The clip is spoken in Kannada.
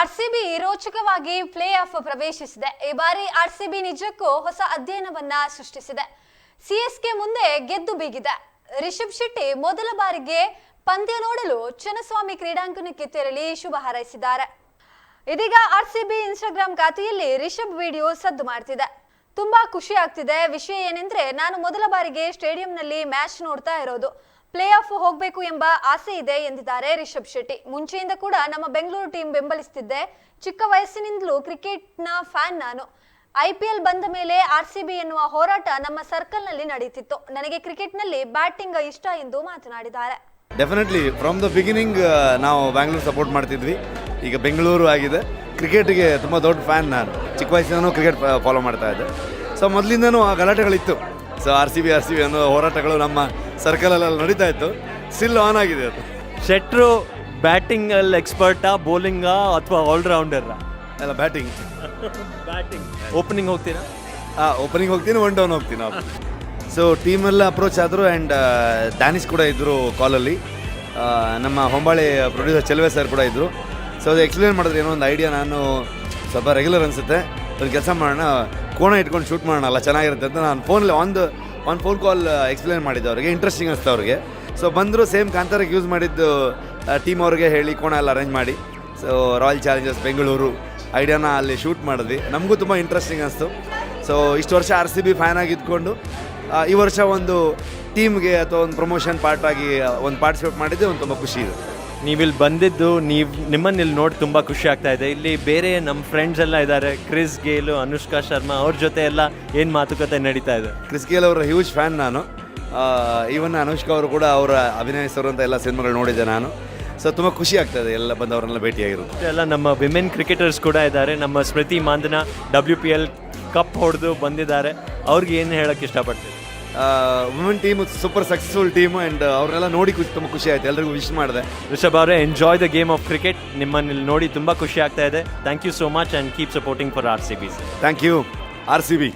ಆರ್ಸಿಬಿ ರೋಚಕವಾಗಿ ಪ್ಲೇ ಆಫ್ ಪ್ರವೇಶಿಸಿದೆ. ಈ ಬಾರಿ ಆರ್ಸಿಬಿ ನಿಜಕ್ಕೂ ಹೊಸ ಅಧ್ಯಯನವನ್ನ ಸೃಷ್ಟಿಸಿದೆ. ಸಿಎಸ್ಕೆ ಮುಂದೆ ಗೆದ್ದು ಬೀಗಿದೆ. ರಿಷಬ್ ಶೆಟ್ಟಿ ಮೊದಲ ಬಾರಿಗೆ ಪಂದ್ಯ ನೋಡಲು ಚನ್ನಸ್ವಾಮಿ ಕ್ರೀಡಾಂಗಣಕ್ಕೆ ತೆರಳಿ ಶುಭ ಹಾರೈಸಿದ್ದಾರೆ. ಇದೀಗ ಆರ್ಸಿಬಿ ಇನ್ಸ್ಟಾಗ್ರಾಮ್ ಖಾತೆಯಲ್ಲಿ ರಿಷಬ್ ವಿಡಿಯೋ ಸದ್ದು ಮಾಡ್ತಿದೆ. ತುಂಬಾ ಖುಷಿ ಆಗ್ತಿದೆ. ವಿಷಯ ಏನೆಂದ್ರೆ, ನಾನು ಮೊದಲ ಬಾರಿಗೆ ಸ್ಟೇಡಿಯಂನಲ್ಲಿ ಮ್ಯಾಚ್ ನೋಡ್ತಾ ಇರೋದು. ಪ್ಲೇ ಆಫ್ ಹೋಗಬೇಕು ಎಂಬ ಆಸೆ ಇದೆ ಎಂದಿದ್ದಾರೆ ರಿಷಬ್ ಶೆಟ್ಟಿ. ಮುಂಚೆಯಿಂದ ಕೂಡ ನಮ್ಮ ಬೆಂಗಳೂರು ಟೀಮ್ ಬೆಂಬಲಿಸ್ತಿದ್ದೆ. ಚಿಕ್ಕ ವಯಸ್ಸಿನಿಂದಲೂ ಕ್ರಿಕೆಟ್ನ ಫ್ಯಾನ್ ನಾನು. ಐ ಪಿ ಎಲ್ ಬಂದ ಮೇಲೆ ಆರ್ ಸಿ ಬಿ ಎನ್ನುವ ಹೋರಾಟ ನಮ್ಮ ಸರ್ಕಲ್ನಲ್ಲಿ ನಡೆಯುತ್ತಿತ್ತು. ನನಗೆ ಕ್ರಿಕೆಟ್ನಲ್ಲಿ ಬ್ಯಾಟಿಂಗ್ ಇಷ್ಟ ಎಂದು ಮಾತನಾಡಿದ್ದಾರೆ. ಡೆಫಿನೆಟ್ಲಿ ಫ್ರಮ್ ದ ಬಿಗಿನಿಂಗ್ ನಾವು ಬ್ಯಾಂಗ್ಳೂರ್ ಸಪೋರ್ಟ್ ಮಾಡ್ತಿದ್ವಿ. ಈಗ ಬೆಂಗಳೂರು ಆಗಿದೆ. ಕ್ರಿಕೆಟ್ಗೆ ತುಂಬ ದೊಡ್ಡ ಫ್ಯಾನ್ ನಾನು. ಚಿಕ್ಕ ವಯಸ್ಸಿನೂ ಕ್ರಿಕೆಟ್ ಫಾಲೋ ಮಾಡ್ತಾ ಇದ್ದೆ. ಸೊ ಮೊದಲಿಂದನೂ ಆ ಗಲಾಟೆಗಳಿತ್ತು. So R C B, R C B ಅನ್ನೋ ಹೋರಾಟಗಳು ನಮ್ಮ ಸರ್ಕಲಲ್ಲೆಲ್ಲ ನಡೀತಾ ಇತ್ತು. ಸ್ಟಿಲ್ ಆನ್ ಆಗಿದೆ ಅದು. ಶೆಟ್ರು ಬ್ಯಾಟಿಂಗ್ ಅಲ್ಲಿ ಎಕ್ಸ್ಪರ್ಟಾ ಬೌಲಿಂಗಾ ಅಥವಾ ಆಲ್ರೌಂಡರ್ ಎಲ್ಲ ಬ್ಯಾಟಿಂಗ್ ಬ್ಯಾಟಿಂಗ್ ಓಪನಿಂಗ್ ಹೋಗ್ತೀರಾ? ಹಾಂ ಓಪನಿಂಗ್ ಹೋಗ್ತೀನಿ ಒನ್ ಡೌನ್ ಹೋಗ್ತೀನಿ ನಾವು. ಸೊ ಟೀಮೆಲ್ಲ ಅಪ್ರೋಚ್ ಆದರು ಆ್ಯಂಡ್ ಡ್ಯಾನಿಸ್ ಕೂಡ ಇದ್ದರು ಕಾಲಲ್ಲಿ ನಮ್ಮ ಹೊಂಬಾಳೆ ಪ್ರೊಡ್ಯೂಸರ್ ಚೆಲುವೆ ಸರ್ ಕೂಡ ಇದ್ದರು ಸೊ ಅದು ಎಕ್ಸ್ಪ್ಲೇನ್ ಮಾಡಿದ್ರೆ ಏನೋ ಒಂದು ಐಡಿಯಾ ನಾನು ಸ್ವಲ್ಪ ರೆಗ್ಯುಲರ್ ಅನಿಸುತ್ತೆ. ಒಂದು ಕೆಲಸ ಮಾಡೋಣ ಕೋಣ ಇಟ್ಕೊಂಡು ಶೂಟ್ ಮಾಡೋಣ ಅಲ್ಲ ಚೆನ್ನಾಗಿರುತ್ತೆ ಅಂತ ನಾನು ಫೋನಲ್ಲಿ ಒಂದು ಒಂದು ಫೋನ್ ಕಾಲ್ ಎಕ್ಸ್ಪ್ಲೇನ್ ಮಾಡಿದ್ದು ಅವ್ರಿಗೆ. ಇಂಟ್ರೆಸ್ಟಿಂಗ್ ಅನಿಸ್ತು ಅವ್ರಿಗೆ. ಸೊ ಬಂದರು ಸೇಮ್ ಕಾಂತಾರಕ್ಕೆ ಯೂಸ್ ಮಾಡಿದ್ದು ಟೀಮ್ ಅವ್ರಿಗೆ ಹೇಳಿ, ಕೋಣ ಎಲ್ಲ ಅರೇಂಜ್ ಮಾಡಿ. ಸೊ ರಾಯಲ್ ಚಾಲೆಂಜರ್ಸ್ ಬೆಂಗಳೂರು ಐಡಿಯಾನ ಅಲ್ಲಿ ಶೂಟ್ ಮಾಡಿದ್ವಿ. ನಮಗೂ ತುಂಬ ಇಂಟ್ರೆಸ್ಟಿಂಗ್ ಅನಿಸ್ತು. ಸೊ ಇಷ್ಟು ವರ್ಷ ಆರ್ ಸಿ ಬಿ ಫ್ಯಾನ್ ಆಗಿದ್ಕೊಂಡು ಈ ವರ್ಷ ಒಂದು ಟೀಮ್ಗೆ ಅಥವಾ ಒಂದು ಪ್ರಮೋಷನ್ ಪಾರ್ಟ್ ಆಗಿ ಒಂದು ಪಾರ್ಟಿಸಿಪೇಟ್ ಮಾಡಿದ್ದೆ, ಒಂದು ತುಂಬ ಖುಷಿ ಇದೆ. ನೀವಿಲ್ಲಿ ಬಂದಿದ್ದು ನೀವು ನಿಮ್ಮನ್ನ ಇಲ್ಲಿ ನೋಡಿ ತುಂಬ ಖುಷಿ ಆಗ್ತಾ ಇದೆ. ಇಲ್ಲಿ ಬೇರೆ ನಮ್ಮ ಫ್ರೆಂಡ್ಸ್ ಎಲ್ಲ ಇದ್ದಾರೆ ಕ್ರಿಸ್ ಗೇಲು ಅನುಷ್ಕಾ ಶರ್ಮಾ ಅವ್ರ ಜೊತೆ ಎಲ್ಲ ಏನು ಮಾತುಕತೆ ನಡೀತಾ ಇದೆ? ಕ್ರಿಸ್ ಗೇಲ್ ಅವರ ಹ್ಯೂಜ್ ಫ್ಯಾನ್ ನಾನು. ಈವನ್ ಅನುಷ್ಕಾ ಅವರು ಕೂಡ ಅವರ ಅಭಿನಯಿಸಿರುವಂಥ ಎಲ್ಲ ಸಿನಿಮಾಗಳು ನೋಡಿದ್ದೆ ನಾನು. ಸೊ ತುಂಬ ಖುಷಿ ಆಗ್ತದೆ ಎಲ್ಲ ಬಂದವರನ್ನೆಲ್ಲ ಭೇಟಿಯಾಗಿರೋದು. ಮತ್ತೆ ಎಲ್ಲ ನಮ್ಮ ವಿಮೆನ್ ಕ್ರಿಕೆಟರ್ಸ್ ಕೂಡ ಇದ್ದಾರೆ. ನಮ್ಮ Smriti Mandhana W P L cup ಹೊಡೆದು ಬಂದಿದ್ದಾರೆ. ಅವ್ರಿಗೆ ಏನು ಹೇಳೋಕ್ಕೆ ಇಷ್ಟಪಡ್ತೀವಿ women team super successful team and ಅವರೆಲ್ಲ ನೋಡಿ ಖುಷಿ ತುಂಬ ಖುಷಿ ಆಯಿತು. ಎಲ್ರಿಗೂ ವಿಶ್ ಮಾಡಿದೆ. ರಿಷಬ್ ಅವರೇ enjoy the game of cricket ನಿಮ್ಮನ್ನ ಇಲ್ಲಿ ನೋಡಿ ತುಂಬ ಖುಷಿ ಆಗ್ತಾ ಇದೆ. Thank you so much and keep supporting for R C B thank you R C B